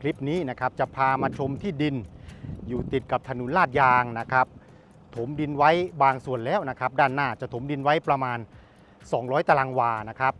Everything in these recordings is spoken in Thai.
คลิปนี้นะครับจะพามาชมที่ดินอยู่ติดกับถนนลาดยางนะครับ ถมดินไว้บางส่วนแล้วนะครับ ด้านหน้าจะถมดินไว้ประมาณ 200 ตารางวานะครับ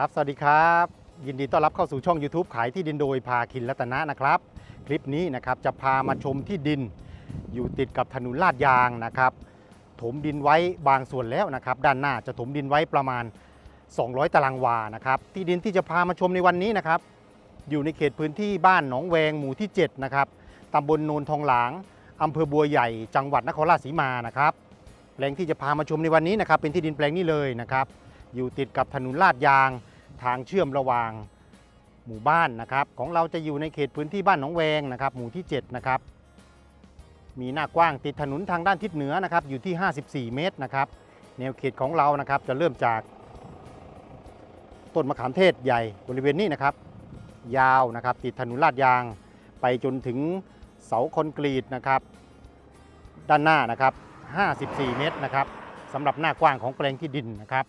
ครับ สวัสดีครับ ยินดีต้อนรับเข้าสู่ช่อง YouTube ขายที่ดินโดยพาคินรัตนะนะครับ คลิปนี้นะครับจะพามาชมที่ดินอยู่ติดกับถนนลาดยางนะครับ ถมดินไว้บางส่วนแล้วนะครับ ด้านหน้าจะถมดินไว้ประมาณ 200 ตารางวานะครับที่ดินที่จะพามาชมในวันนี้นะครับ อยู่ในเขตพื้นที่บ้านหนองแวงหมู่ที่ 7 นะครับตำบลโนนทองหลางอำเภอบัวใหญ่ จังหวัดนครราชสีมานะครับแปลงที่จะพามาชมในวันนี้นะครับเป็นที่ดินแปลงนี้เลยนะครับอยู่ติดกับถนนลาดยาง ทางเชื่อมระหว่างหมู่บ้านนะครับของเราจะอยู่ในเขตพื้นที่บ้านหนองแวงนะครับ หมู่ที่ 7 นะครับ มีหน้ากว้างติดถนนทางด้านทิศเหนือนะครับอยู่ที่ 54 เมตรนะครับ แนวเขตของเรานะครับจะเริ่มจากต้นมะขามเทศใหญ่บริเวณนี้นะครับ ยาวนะครับติดถนนลาดยาง ไปจนถึงเสาคอนกรีตนะครับ ด้านหน้านะครับ 54 เมตรนะครับสำหรับหน้ากว้างของแปลงที่ดินนะครับ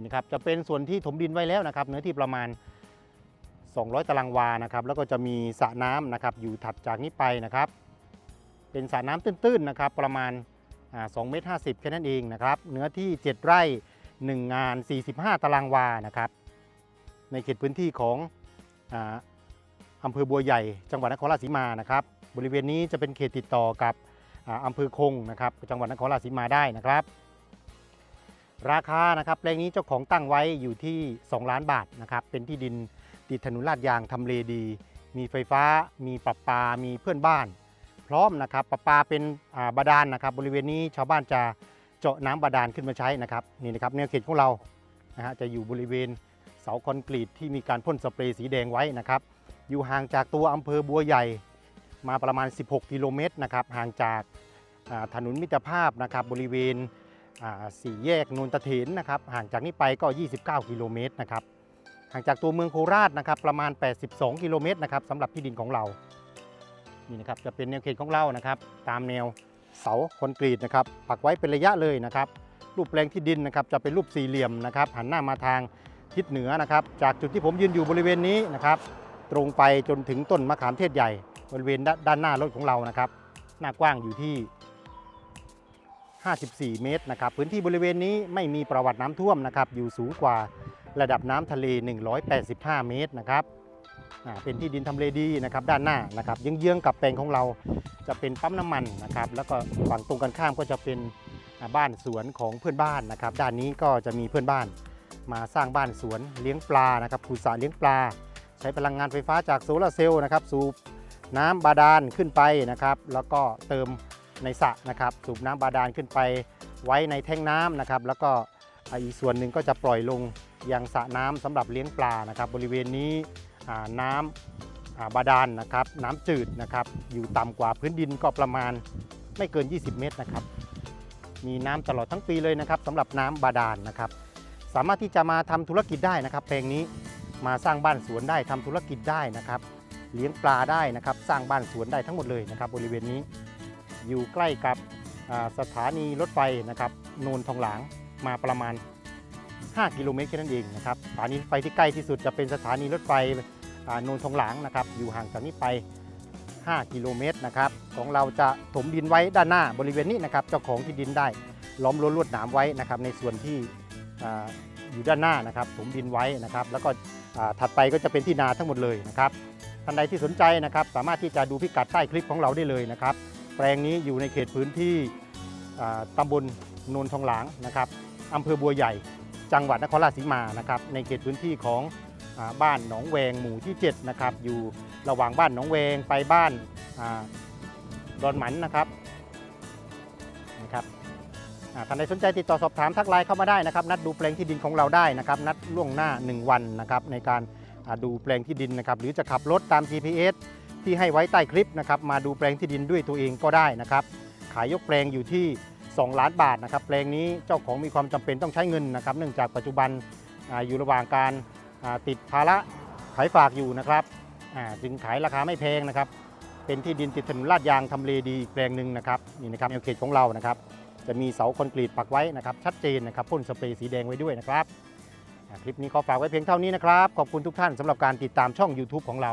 นี่นะครับจะเป็นส่วนที่ถมดินไว้แล้วนะครับ เนื้อที่ประมาณ 200 ตารางวานะครับ แล้วก็จะมีสระน้ำนะครับ อยู่ถัดจากนี้ไปนะครับ เป็นสระน้ำตื้นๆนะครับ ประมาณ2เมตร50แค่นั้นเองนะครับ เนื้อที่ 7 ไร่ 1 งาน 45 ตารางวานะครับ ในเขตพื้นที่ของอาอำเภอบัวใหญ่ จังหวัดนครราชสีมานะครับ บริเวณนี้จะเป็นเขตติดต่อกับอ่าอำเภอคงนะครับ จังหวัดนครราชสีมาได้นะครับ ราคานะครับแปลงนี้เจ้าของตั้งไว้อยู่ที่ 2 ล้านบาทนะครับเป็นที่ดินติดถนนลาดยางทำเลดี มีไฟฟ้า มีประปา มีเพื่อนบ้าน พร้อมนะครับประปาเป็นาบาดาลนะครับ บริเวณนี้ชาวบ้านจะเจาะน้ำบาดาลขึ้นมาใช้นะครับนี่นะครับแนวเขตของเรานะฮะจะอยู่บริเวณเสาคอนกรีตที่มีการพ่นสเปรย์สีแดงไว้นะครับอยู่ห่างจากตัวอำเภอบัวใหญ่มาประมาณ 16 กิโลเมตรนะครับห่างจากาถนนมิตรภาพนะครับบริเวณ สี่แยกนนตะเถนนะครับห่างจากนี้ไปก็ 29 กิโลเมตรนะครับห่างจากตัวเมืองโคราชนะครับประมาณ 82 กิโลเมตรนะครับสำหรับที่ดินของเรานี่นะครับจะเป็นแนวเขตของเรานะครับ ตามแนวเสาคอนกรีตนะครับปักไว้เป็นระยะเลยนะครับ รูปแปลงที่ดินนะครับจะเป็นรูปสี่เหลี่ยมนะครับ หันหน้ามาทางทิศเหนือนะครับ จากจุดที่ผมยืนอยู่บริเวณนี้นะครับ ตรงไปจนถึงต้นมะขามเทศใหญ่ บริเวณด้านหน้ารถของเรานะครับ หน้ากว้างอยู่ที่ 54 เมตรนะครับพื้นที่บริเวณนี้ไม่มีประวัติน้ำท่วมนะครับอยู่สูงกว่าระดับน้ำทะเล 185 เมตรนะครับเป็นที่ดินทำเลดีนะครับด้านหน้านะครับเยื้องๆกับแปลงของเราจะเป็นปั๊มน้ำมันนะครับแล้วก็ฝั่งตรงกันข้ามก็จะเป็นบ้านสวนของเพื่อนบ้านนะครับ ด้านนี้ก็จะมีเพื่อนบ้าน มาสร้างบ้านสวนเลี้ยงปลานะครับขุดสระเลี้ยงปลา ใช้พลังงานไฟฟ้าจากโซลาร์เซลล์นะครับ สูบน้ำบาดาลขึ้นไปนะครับ แล้วก็เติม ในสระนะครับสูบน้ำบาดาลขึ้นไปไว้ในแท่งน้ำนะครับแล้วก็อีกส่วนหนึ่งก็จะปล่อยลงยังสระน้ำสำหรับเลี้ยงปลานะครับ บริเวณนี้น้ำอ่าบาดาลนะครับ น้ำจืดนะครับ อยู่ต่ำกว่าพื้นดินก็ประมาณไม่เกิน 20 เมตรนะครับ มีน้ำตลอดทั้งปีเลยนะครับสำหรับน้ำบาดาลนะครับ สามารถที่จะมาทำธุรกิจได้นะครับแปลงนี้มาสร้างบ้านสวนได้ทำธุรกิจได้นะครับ เลี้ยงปลาได้นะครับ สร้างบ้านสวนได้ทั้งหมดเลยนะครับ บริเวณนี้ อยู่ใกล้กับสถานีรถไฟนะครับโนนทองหลางมาประมาณ 5 กิโลเมตรแค่นั้นเองนะครับสถานีรถไฟที่ใกล้ที่สุดจะเป็นสถานีรถไฟโนนทองหลางนะครับอยู่ห่างจากนี้ไป 5 กิโลเมตรนะครับของเราจะถมดินไว้ด้านหน้าบริเวณนี้นะครับเจ้าของที่ดินได้ล้อมรั้วลวดหนามไว้นะครับในส่วนที่ออยู่ด้านหน้านะครับถมดินไว้นะครับ แล้วก็ถัดไปก็จะเป็นที่นาทั้งหมดเลยนะครับท่านใดที่สนใจนะครับ สามารถที่จะดูพิกัดใต้คลิปของเราได้เลยนะครับ แปลงนี้อยู่ในเขตพื้นที่อ่าตำบลโนนทองหลางนะครับอำเภอบัวใหญ่ จังหวัดนครราชสีมานะครับในเขตพื้นที่ของอบ้านหนองแวงหมู่ที่7นะครับอยู่ระหว่างบ้านหนองแวงไปบ้านอดอนหมันนะครับนะครับอ่าท่านใดสนใจติดต่อสอบถามทักไลน์เข้ามาได้นะครับ นัดดูแปลงที่ดินของเราได้นะครับ นัดล่วงหน้า 1 วันนะครับในการดูแปลงที่ดินนะครับ หรือจะขับรถตาม GPS ที่ให้ไว้ใต้คลิปนะครับมาดูแปลงที่ดินด้วยตัวเองก็ได้นะครับ ขายยกแปลงอยู่ที่ 2 ล้านบาทนะครับ แปลงนี้เจ้าของมีความจำเป็นต้องใช้เงินนะครับ เนื่องจากปัจจุบันออยู่ระหว่างการติดภาระขายฝากอยู่นะครับจึงขายราคาไม่แพงนะครับ เป็นที่ดินติดถนนลาดยางทำเลดีแปลงหนึ่งนะครับนี่นะครับแนวเขตของเรานะครับ จะมีเสาคอนกรีตปักไว้นะครับ ชัดเจนนะครับพ่นสเปรย์สีแดงไว้ด้วยนะครับคลิปนี้ขอฝากไว้เพียงเท่านี้นะครับ ขอบคุณทุกท่านสำหรับการติดตามช่อง YouTube ของเรา